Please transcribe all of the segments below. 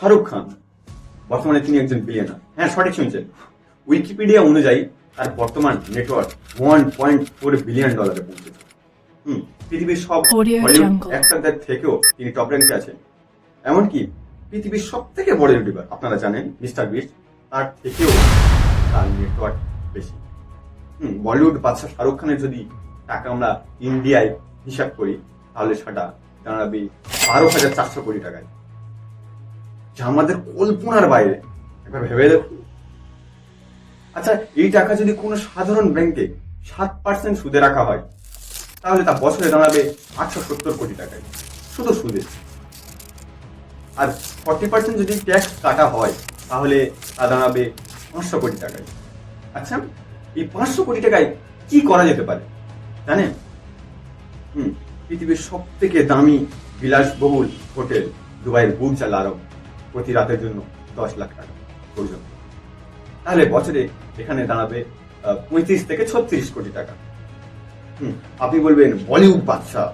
শাহরুখ খান। বর্তমানে তিনি একজন বিলিয়নার হ্যাঁ সঠিক শুনছেন। উইকিপিডিয়া অনুযায়ী তার বর্তমান net worth one point four billion ডলারে পৌঁছেছে। হুম পৃথিবীর সব. অ্যাক্টরদের থেকেও তিনি টপ র্যাঙ্কে আছেন। এমনকি পৃথিবীর সব থেকে বড় ইউটিউবার আপনারা জানেন মিস্টার বিস্ট তার থেকেও তার নেটওয়ার্ক বেশি। হুম বলিউড বাদশাহ শাহরুখ খানের যদি টাকা আমরা ইন্ডিয়ায় হিসাব করি তাহলে সেটা দাঁড়াবে বারো হাজার চারশো কোটি টাকায়। যা আমাদের কল্পনার বাইরে। একবার ভেবে দেখুন। আচ্ছা এই টাকা যদি কোনো সাধারণ ব্যাংকে সাত পার্সেন্ট সুদে রাখা হয়, তাহলে তা বছরে দাঁড়াবে আটশো সত্তর কোটি টাকায়। শুধু সুদে। আর ফর্টি পার্সেন্ট যদি ট্যাক্স কাটা হয়, তাহলে তা দাঁড়াবে পাঁচশো কোটি টাকায়। আচ্ছা এই পাঁচশো কোটি টাকায় কি করা যেতে পারে? জানেন? হুম, পৃথিবীর সব থেকে দামি বিলাসবহুল হোটেল, দুবাইয়ের বুর্জ আল আরব। প্রতি রাতের জন্য দশ লাখ টাকা পর্যন্ত তাহলে বছরে এখানে দাঁড়াবে পঁয়ত্রিশ থেকে ছত্রিশ কোটি টাকা। হুম, আপনি বলবেন বলিউড বাদশা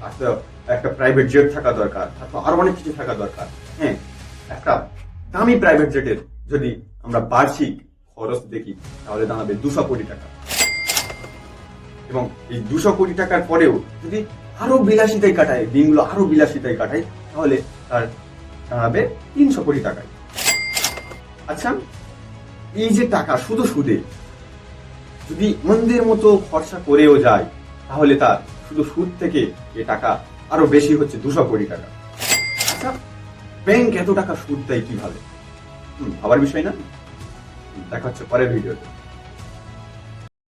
তার তো একটা প্রাইভেট জেট থাকা দরকার আরও অনেক কিছু থাকা দরকার। হ্যাঁ একটা দামি প্রাইভেট জেটের যদি আমরা বার্ষিক খরচ দেখি তাহলে দাঁড়াবে দুশো কোটি টাকা। এবং এই দুশো কোটি টাকার পরেও যদি আরও বিলাসিতায় কাটায় দিনগুলো আরও বিলাসিতায় কাটায় তাহলে তার দাঁড়াবে তিনশো কোটি টাকায়। আচ্ছা এই যে টাকা শুধু সুদে যদি মন্দির মতো খরচা করেও যায় তাহলে তার শুধু সুদ থেকে এ টাকা আরও বেশি হচ্ছে দুশো কোটি টাকা। আচ্ছা ব্যাংক এত টাকা সুদ দেয় কীভাবে? হুম, ভাবার বিষয় না? দেখা হচ্ছে পরের ভিডিওতে